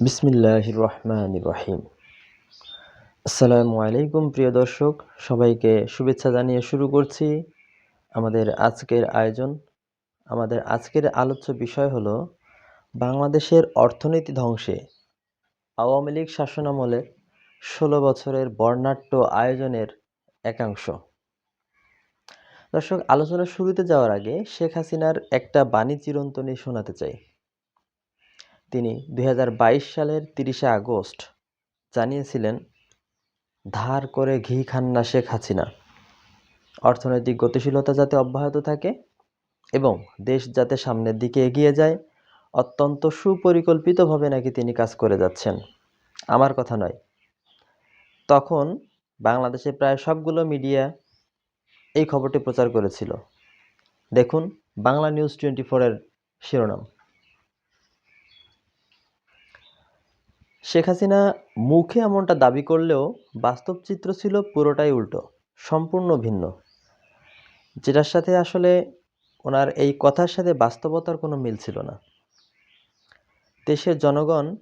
বিসমিল্লাহ রহমান রহিম আসসালামু আলাইকুম প্রিয় দর্শক, সবাইকে শুভেচ্ছা জানিয়ে শুরু করছি আমাদের আজকের আয়োজন। আমাদের আজকের আলোচ্য বিষয় হলো বাংলাদেশের অর্থনীতি ধ্বংসে। আওয়ামী লীগ শাসনামলের ষোলো বছরের বর্ণাঢ্য আয়োজনের একাংশ। দর্শক, আলোচনা শুরুতে যাওয়ার আগে শেখ হাসিনার একটা বাণী চিরন্তনী শোনাতে চাই। তিনি দু হাজার বাইশ সালের তিরিশে আগস্ট জানিয়েছিলেন, ধার করে ঘি খান না শেখ হাসিনা। অর্থনৈতিক গতিশীলতা যাতে অব্যাহত থাকে এবং দেশ যাতে সামনের দিকে এগিয়ে যায়, অত্যন্ত সুপরিকল্পিতভাবে নাকি তিনি কাজ করে যাচ্ছেন। আমার কথা নয়। তখন বাংলাদেশে প্রায় সবগুলো মিডিয়া এই খবরটি প্রচার করেছিল। দেখুন বাংলা নিউজ টোয়েন্টি ফোরের শিরোনাম। শেখ হাসিনা মুখে এমনটা দাবি করলেও বাস্তব চিত্র ছিল পুরোটাই উল্টো, সম্পূর্ণ ভিন্ন। যেটার সাথে আসলে ওনার এই কথার সাথে বাস্তবতার কোনো মিল ছিল না। দেশের জনগণ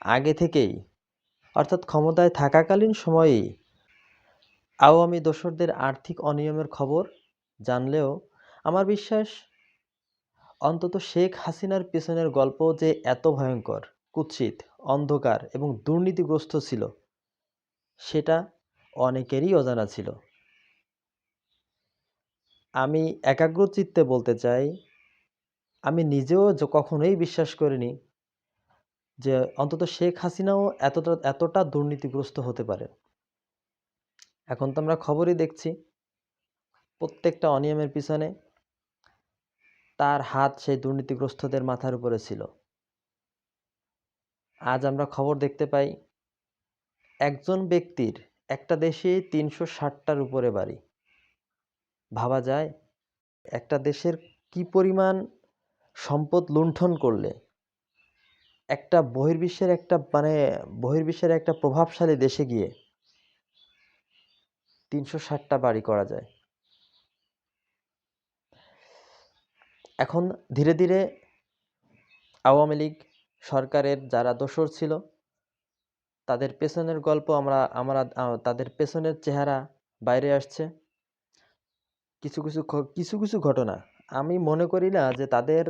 আগে থেকেই, অর্থাৎ ক্ষমতায় থাকাকালীন সময়েই আওয়ামী দোসরদের আর্থিক অনিয়মের খবর জানলেও আমার বিশ্বাস, অন্তত শেখ হাসিনার পিছনের গল্প যে এত ভয়ঙ্কর কুৎসিত, অন্ধকার এবং দুর্নীতিগ্রস্ত ছিল। সেটা অনেকেরই অজানা ছিল। আমি একাগ্রচিত্তে বলতে চাই, আমি নিজেও কখনোই বিশ্বাস করিনি যে অন্তত শেখ হাসিনাও এতটা এতটা দুর্নীতিগ্রস্ত হতে পারে। এখন তো আমরা খবরই দেখছি, প্রত্যেকটা অনিয়মের পিছনে তার হাত সেই দুর্নীতিগ্রস্তদের মাথার উপরে ছিল। আজ আমরা খবর দেখতে পাই, একজন ব্যক্তির একটা দেশে তিনশো ষাটটার উপরে বাড়ি। ভাবা যায়, একটা দেশের কি পরিমাণ সম্পদ লুণ্ঠন করলে। একটা বহির্বিশ্বের একটা মানে বহির্বিশ্বের একটা প্রভাবশালী দেশে গিয়ে তিনশো ষাটটা বাড়ি করা যায়। এখন ধীরে ধীরে আওয়ামী লীগ সরকারের যারা দোসর ছিল, তাদের পেছনের গল্প আমরা আমরা তাদের পেছনের চেহারা বাইরে আসছে। কিছু কিছু কিছু কিছু ঘটনা। আমি মনে করি না যে তাদের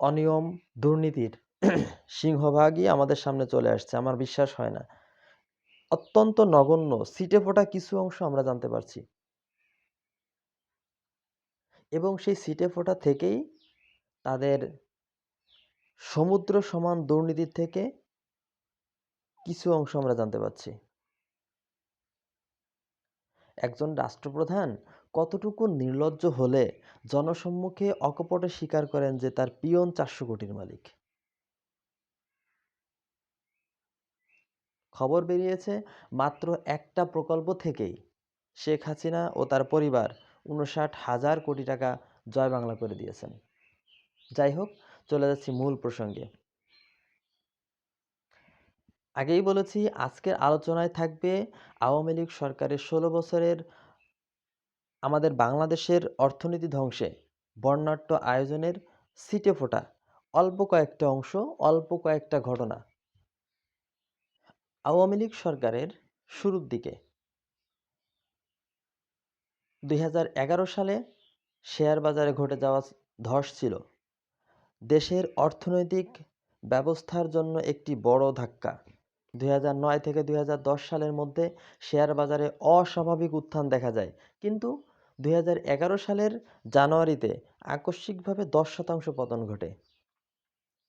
অনিয়ম, দুর্নীতির সিংহভাগই আমাদের সামনে চলে আসছে, আমার বিশ্বাস হয় না। অত্যন্ত নগণ্য সিটে ফোটা কিছু অংশ আমরা জানতে পারছি। এবং সেই সিটে ফোটা থেকেই তাদের সমুদ্র সমান দুর্নীতির থেকে কিছু অংশ আমরা জানতে পাচ্ছি একজন রাষ্ট্রপ্রধান কতটুকু নির্লজ্জ হলে জনসম্মুখে অকপটে স্বীকার করেন যে তার পিয়ন চারশো কোটির মালিক? খবর বেরিয়েছে মাত্র একটা প্রকল্প থেকেই। শেখ হাসিনা ও তার পরিবার উনষাট হাজার কোটি টাকা জয় বাংলা করে দিয়েছেন। যাই হোক চলে যাচ্ছি মূল প্রসঙ্গে। আগেই বলেছি, আজকের আলোচনায় থাকবে আওয়ামী লীগ সরকারের ষোলো বছরের আমাদের বাংলাদেশের অর্থনীতি ধ্বংসে, বর্ণাঢ্য আয়োজনের সিটে ফোটা, অল্প কয়েকটা অংশ, অল্প কয়েকটা ঘটনা। আওয়ামী লীগ সরকারের শুরুর দিকে। দুই হাজার এগারো সালে শেয়ার বাজারে ঘটে যাওয়া ধস ছিল। দেশের অর্থনৈতিক ব্যবস্থার জন্য একটি বড় ধাক্কা। দুই হাজার নয় থেকে দু হাজার দশ সালের মধ্যে শেয়ার বাজারে অস্বাভাবিক উত্থান দেখা যায়। কিন্তু দু হাজার এগারো সালের জানুয়ারিতে আকস্মিকভাবে দশ শতাংশ পতন ঘটে।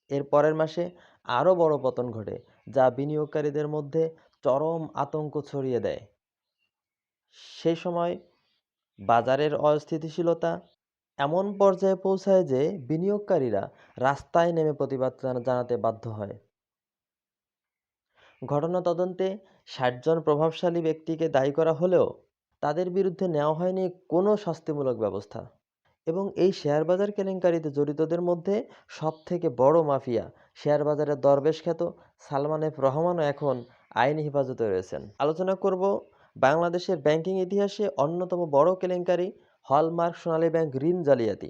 এর পরের মাসে আরও বড় পতন ঘটে, যা বিনিয়োগকারীদের মধ্যে চরম আতঙ্ক ছড়িয়ে দেয়। সেই সময় বাজারের অস্থিতিশীলতা এমন পর্যায়ে পৌঁছায় যে বিনিয়োগকারীরা রাস্তায় নেমে প্রতিবাদ জানাতে বাধ্য হয়। ঘটনা তদন্তে ষাটজন প্রভাবশালী ব্যক্তিকে দায়ী করা হলেও তাদের বিরুদ্ধে নেওয়া হয়নি কোনো শাস্তিমূলক ব্যবস্থা এবং এই শেয়ার বাজার কেলেঙ্কারিতে জড়িতদের মধ্যে সবথেকে বড় মাফিয়া শেয়ার বাজারের দরবেশ খ্যাত সালমান এফ রহমানও এখন আইনি হেফাজতে রয়েছেন। আলোচনা করব বাংলাদেশের ব্যাংকিং ইতিহাসে অন্যতম বড় কেলেঙ্কারি হলমার্ক সোনালী ব্যাংক ঋণ জালিয়াতি।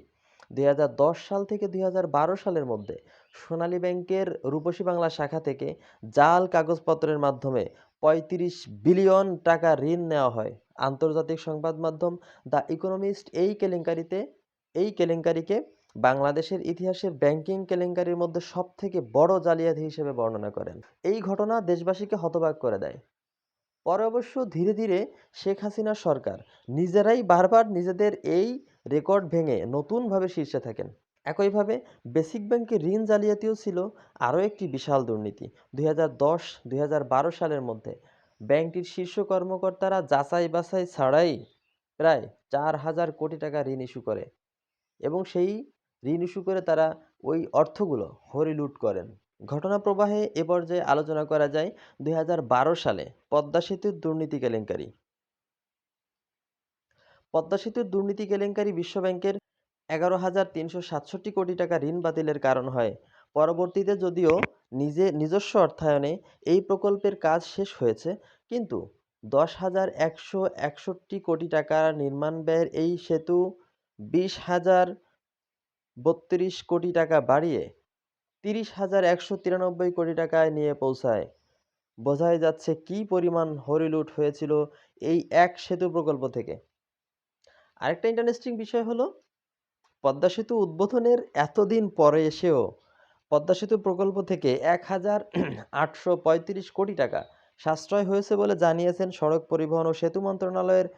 দুই হাজার দশ সাল থেকে দুই হাজার বারো সালের মধ্যে সোনালী ব্যাংকের রূপসী বাংলা শাখা থেকে জাল কাগজপত্রের মাধ্যমে পঁয়ত্রিশ বিলিয়ন টাকা ঋণ নেওয়া হয়। আন্তর্জাতিক সংবাদ মাধ্যম দ্য ইকোনমিস্ট এই কেলেঙ্কারিতে, এই কেলেঙ্কারিকে বাংলাদেশের ইতিহাসের ব্যাংকিং কেলেঙ্কারির মধ্যে সবথেকে বড় জালিয়াতি হিসেবে বর্ণনা করেন। এই ঘটনা দেশবাসীকে হতবাক করে দেয়। পরে অবশ্য ধীরে ধীরে শেখ হাসিনা সরকার নিজেরাই বারবার নিজেদের এই রেকর্ড ভেঙে নতুনভাবে শীর্ষে থাকেন। একইভাবে বেসিক ব্যাংকের ঋণ জালিয়াতিও ছিল আরও একটি বিশাল দুর্নীতি। দুই হাজার সালের মধ্যে ব্যাংকটির শীর্ষ কর্মকর্তারা যাচাই বাছাই ছাড়াই প্রায় চার হাজার কোটি টাকা ঋণ ইস্যু করে এবং সেই ঋণ ইস্যু করে তারা ওই অর্থগুলো হরিলুট করেন। ঘটনা প্রবাহে এ পর্যায়ে আলোচনা করা যায় দুই হাজার বারো সালে পদ্মা সেতুর দুর্নীতি কেলেঙ্কারি। পদ্মা সেতুর দুর্নীতি কেলেঙ্কারি বিশ্বব্যাংকের এগারো হাজার তিনশো সাতষট্টি কোটি টাকা ঋণ বাতিলের কারণ হয়। পরবর্তীতে যদিও নিজে নিজস্ব অর্থায়নে এই প্রকল্পের কাজ শেষ হয়েছে, কিন্তু দশ হাজার একশো একষট্টি কোটি টাকা নির্মাণ ব্যয়ের এই সেতু বিশ হাজার বত্রিশ কোটি টাকা বাড়িয়ে তিরিশ হাজার একশো তিরানব্বই কোটি টাকায় নিয়ে পৌঁছায়। বোঝাই যাচ্ছে কি পরিমাণ হরিলুট হয়েছিল এই এক সেতু প্রকল্প থেকে। আরেকটা ইন্টারেস্টিং বিষয় হলো, পদ্মা সেতু উদ্বোধনের এতদিন পরে এসেও পদ্মা সেতু প্রকল্প থেকে এক হাজার আটশো পঁয়ত্রিশ কোটি টাকা সাশ্রয় হয়েছে বলে জানিয়েছেন সড়ক পরিবহন ও সেতু মন্ত্রণালয়ের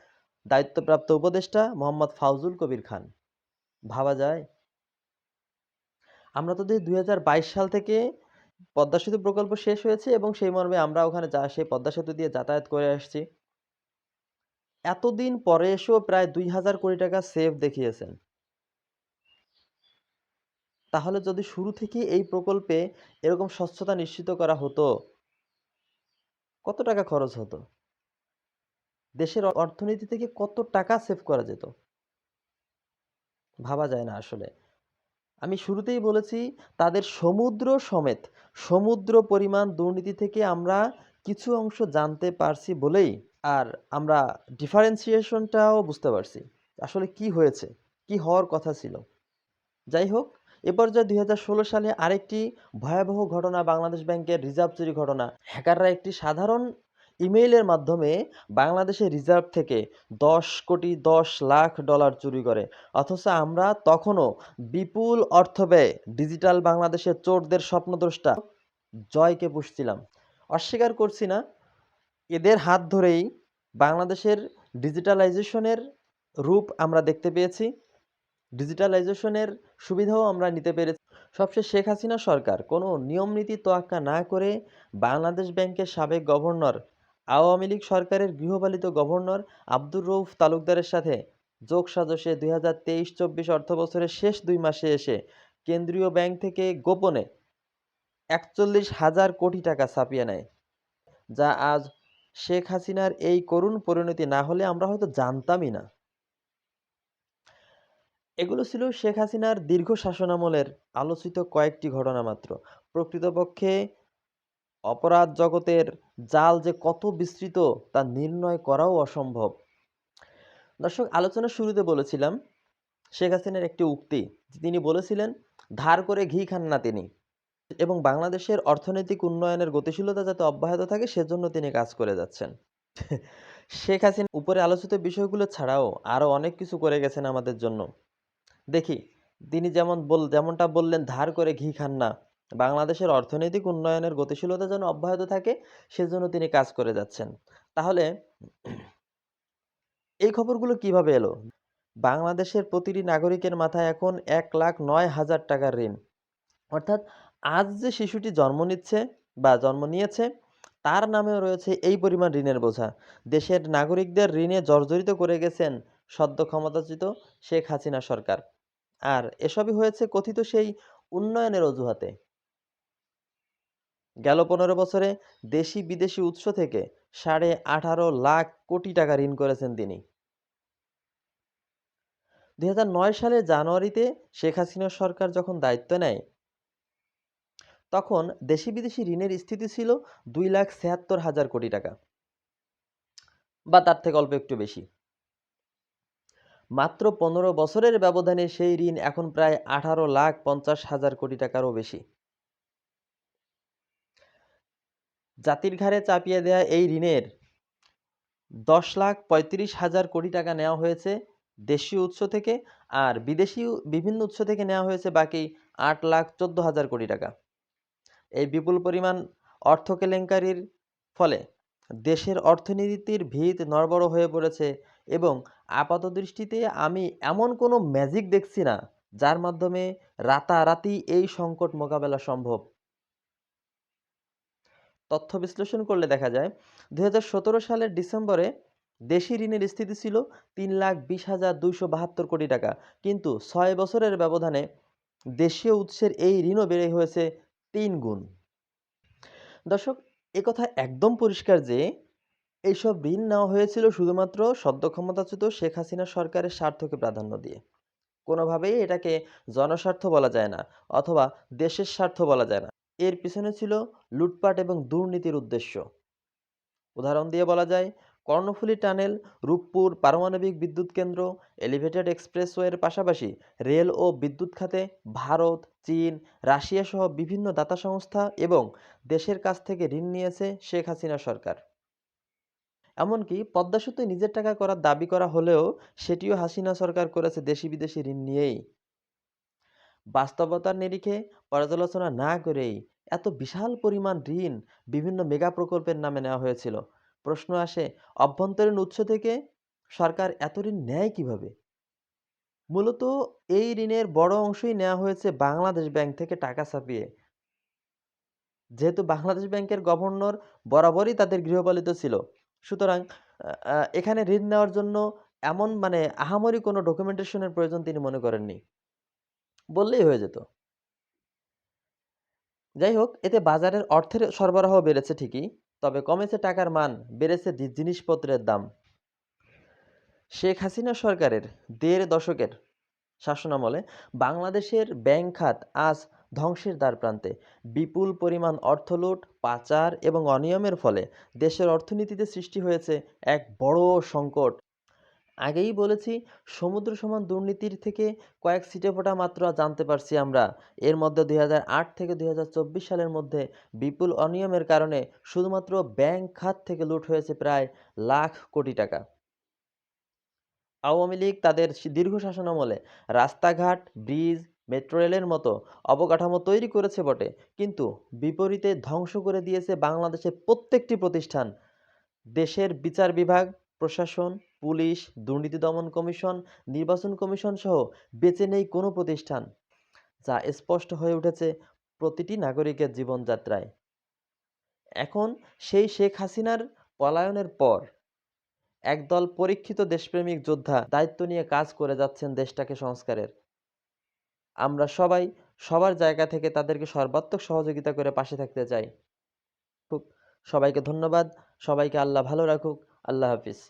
দায়িত্বপ্রাপ্ত উপদেষ্টা মোহাম্মদ ফাউজুল কবির খান। ভাবা যায় আমরা তো দুই হাজার বাইশ সাল থেকে পদ্মা সেতু প্রকল্প শেষ হয়েছে এবং সেই মর্মে আমরা ওখানে যা, সেই পদ্মা সেতু দিয়ে যাতায়াত করে আসছি। এতদিন পরে এসেও প্রায় দুই হাজার কোটি টাকা সেভ দেখিয়েছেন। তাহলে যদি শুরু থেকে এই প্রকল্পে এরকম স্বচ্ছতা নিশ্চিত করা হতো, কত টাকা খরচ হতো? দেশের অর্থনীতি থেকে কত টাকা সেভ করা যেত? ভাবা যায় না আসলে। আমি শুরুতেই বলেছি, তাদের সমুদ্র সমেত, সমুদ্র পরিমাণ দুর্নীতি থেকে আমরা কিছু অংশ জানতে পারছি বলেই আর আমরা ডিফারেন্সিয়েশনটাও বুঝতে পারছি। আসলে কি হয়েছে? কি হওয়ার কথা ছিল? যাই হোক, এ পর্যায়ে দুই হাজার ষোলো সালে আরেকটি ভয়াবহ ঘটনা বাংলাদেশ ব্যাংকের রিজার্ভ চুরি ঘটনা। হ্যাকাররা একটি সাধারণ ইমেইলের মাধ্যমে বাংলাদেশের রিজার্ভ থেকে দশ কোটি দশ লাখ ডলার চুরি করে। অথচ আমরা তখনও বিপুল অর্থ ব্যয় ডিজিটাল বাংলাদেশের চোরদের স্বপ্নদ্রষ্টা জয়কে পুষছিলাম। অস্বীকার করছি না, এদের হাত ধরেই বাংলাদেশের ডিজিটালাইজেশনের রূপ আমরা দেখতে পেয়েছি, ডিজিটালাইজেশনের সুবিধাও আমরা নিতে পেরেছি। সবশেষ শেখ হাসিনা সরকার কোনো নিয়ম নীতি তোয়াক্কা না করে বাংলাদেশ ব্যাংকের সাবেক গভর্নর আওয়ামী লীগ সরকারের গৃহপালিত গভর্নর আব্দুর রৌফ তালুকদারের সাথে যোগ সাজসে দুই হাজার তেইশ চব্বিশ অর্থ বছরের শেষ দুই মাসে এসে কেন্দ্রীয় ব্যাংক থেকে গোপনে একচল্লিশ হাজার কোটি টাকা ছাপিয়ে নেয়, যা আজ শেখ হাসিনার এই করুণ পরিণতি না হলে আমরা হয়তো জানতামই না। এগুলো ছিল শেখ হাসিনার দীর্ঘ শাসনামলের আলোচিত কয়েকটি ঘটনা মাত্র। প্রকৃতপক্ষে অপরাধ জগতের জাল যে কত বিস্তৃত, তা নির্ণয় করাও অসম্ভব। দর্শক, আলোচনার শুরুতে বলেছিলাম শেখ হাসিনার একটি উক্তি তিনি বলেছিলেন, ধার করে ঘি খান না তিনি। এবং বাংলাদেশের অর্থনৈতিক উন্নয়নের গতিশীলতা যাতে অব্যাহত থাকে, সেজন্য তিনি কাজ করে যাচ্ছেন। শেখ হাসিনা উপরে আলোচিত বিষয়গুলো ছাড়াও আরও অনেক কিছু করে গেছেন আমাদের জন্য। দেখি, তিনি যেমন বল, যেমনটা বললেন, ধার করে ঘি খান না। বাংলাদেশের অর্থনৈতিক উন্নয়নের গতিশীলতা যেন অব্যাহত থাকে, সেজন্য তিনি কাজ করে যাচ্ছেন। তাহলে এই খবরগুলো কীভাবে এলো? বাংলাদেশের প্রতিটি নাগরিকের মাথায় এখন এক লাখ নয় হাজার টাকার ঋণ। অর্থাৎ আজ যে শিশুটি জন্ম নিচ্ছে বা জন্ম নিয়েছে, তার নামেও রয়েছে এই পরিমাণ ঋণের বোঝা। দেশের নাগরিকদের ঋণে জর্জরিত করে গেছেন সদ্য ক্ষমতাচ্যুত শেখ হাসিনা সরকার। আর এসবই হয়েছে কথিত সেই উন্নয়নের অজুহাতে। গেল পনেরো বছরে দেশি বিদেশি উৎস থেকে সাড়ে আঠারো লাখ কোটি টাকা ঋণ করেছেন তিনি। দু হাজার নয় সালে জানুয়ারিতে শেখ হাসিনা সরকার যখন দায়িত্ব নেয়, তখন দেশি বিদেশি ঋণের স্থিতি ছিল দুই লাখ ছিয়াত্তর হাজার কোটি টাকা। বা তার থেকে অল্প একটু বেশি। মাত্র পনেরো বছরের ব্যবধানে সেই ঋণ এখন প্রায় আঠারো লাখ পঞ্চাশ হাজার কোটি টাকারও বেশি। জাতির ঘাড়ে চাপিয়ে দেয়া এই ঋণের দশ লাখ পঁয়ত্রিশ হাজার কোটি টাকা নেওয়া হয়েছে দেশীয় উৎস থেকে আর বিদেশি বিভিন্ন উৎস থেকে নেওয়া হয়েছে বাকি আট লাখ চোদ্দ হাজার কোটি টাকা। এই বিপুল পরিমাণ অর্থ কেলেঙ্কারির ফলে দেশের অর্থনীতির ভিত নড়বড় হয়ে পড়েছে এবং আপাত দৃষ্টিতে আমি এমন কোনো ম্যাজিক দেখছি না যার মাধ্যমে রাতারাতি এই সংকট মোকাবেলা সম্ভব। তথ্য বিশ্লেষণ করলে দেখা যায়, দুই হাজার সতেরো সালের ডিসেম্বরে দেশি ঋণের স্থিতি ছিল তিন লাখ বিশ হাজার দুইশো বাহাত্তর কোটি টাকা। কিন্তু ছয় বছরের ব্যবধানে দেশীয় উৎসের এই ঋণও বেড়ে হয়েছে তিন গুণ। দর্শক একথা একদম পরিষ্কার যে, এইসব ঋণ নেওয়া হয়েছিল শুধুমাত্র সদ্য ক্ষমতাচ্যুত শেখ হাসিনা সরকারের স্বার্থকে প্রাধান্য দিয়ে। কোনোভাবেই এটাকে জনস্বার্থ বলা যায় না, অথবা দেশের স্বার্থ বলা যায় না। এর পিছনে ছিল লুটপাট এবং দুর্নীতির উদ্দেশ্য। উদাহরণ দিয়ে বলা যায়, কর্ণফুলী টানেল, রূপপুর পারমাণবিক বিদ্যুৎ কেন্দ্র, এলিভেটেড এক্সপ্রেসওয়ের পাশাপাশি রেল ও বিদ্যুৎ খাতে ভারত, চীন, রাশিয়া সহ বিভিন্ন দাতা সংস্থা এবং দেশের কাছ থেকে ঋণ নিয়েছে শেখ হাসিনা সরকার। এমনকি পদ্মা সেতু নিজের টাকা করার দাবি করা হলেও সেটিও হাসিনা সরকার করেছে দেশি বিদেশি ঋণ নিয়েই। বাস্তবতার নিরিখে পর্যালোচনা না করেই এত বিশাল পরিমাণ ঋণ বিভিন্ন মেগা প্রকল্পের নামে নেওয়া হয়েছিল। প্রশ্ন আসে, অভ্যন্তরীণ উৎস থেকে সরকার এত ঋণ নেয় কীভাবে? মূলত এই ঋণের বড় অংশই নেওয়া হয়েছে বাংলাদেশ ব্যাংক থেকে টাকা ছাপিয়ে। যেহেতু বাংলাদেশ ব্যাংকের গভর্নর বরাবরই তাদের গৃহপালিত ছিল, সুতরাং এখানে ঋণ নেওয়ার জন্য এমন মানে আহামরি কোনো ডকুমেন্টেশনের প্রয়োজন তিনি মনে করেননি। বললেই হয়ে যেত। যাই হোক এতে বাজারের অর্থের সরবরাহ বেড়েছে ঠিকই, তবে কমেছে টাকার মান, বেড়েছে জিনিসপত্রের দাম। শেখ হাসিনা সরকারের দেড় দশকের শাসনামলে বাংলাদেশের ব্যাংক খাত আজ ধ্বংসের দ্বার প্রান্তে। বিপুল পরিমাণ অর্থ লুট, পাচার এবং অনিয়মের ফলে দেশের অর্থনীতিতে সৃষ্টি হয়েছে এক বড় সংকট। আগেই বলেছি, সমুদ্র সমান দুর্নীতির থেকে কয়েক সিটে ফোটা মাত্র জানতে পারছি আমরা। এর মধ্যে দুই হাজার আট থেকে দুই হাজার চব্বিশ সালের মধ্যে বিপুল অনিয়মের কারণে শুধুমাত্র ব্যাংক খাত থেকে লুট হয়েছে প্রায় লাখ কোটি টাকা। আওয়ামী লীগ তাদের দীর্ঘ শাসনামলে রাস্তাঘাট, ব্রিজ, মেট্রো রেলের মতো অবকাঠামো তৈরি করেছে বটে। কিন্তু বিপরীতে ধ্বংস করে দিয়েছে বাংলাদেশের প্রত্যেকটি প্রতিষ্ঠান। দেশের বিচার বিভাগ, প্রশাসন পুলিশ, দুর্নীতি দমন কমিশন, নির্বাচন কমিশন সহ বেঁচে নেই কোনো প্রতিষ্ঠান, যা স্পষ্ট হয়ে উঠেছে প্রতিটি নাগরিকের জীবনযাত্রায়। এখন সেই শেখ হাসিনার পলায়নের পর একদল পরীক্ষিত দেশপ্রেমিক যোদ্ধা দায়িত্ব নিয়ে কাজ করে যাচ্ছেন দেশটাকে সংস্কারের। আমরা সবাই সবার জায়গা থেকে তাদেরকে সর্বাত্মক সহযোগিতা করে পাশে থাকতে চাই। সবাইকে ধন্যবাদ, সবাইকে আল্লাহ ভালো রাখুক, আল্লাহ হাফিজ।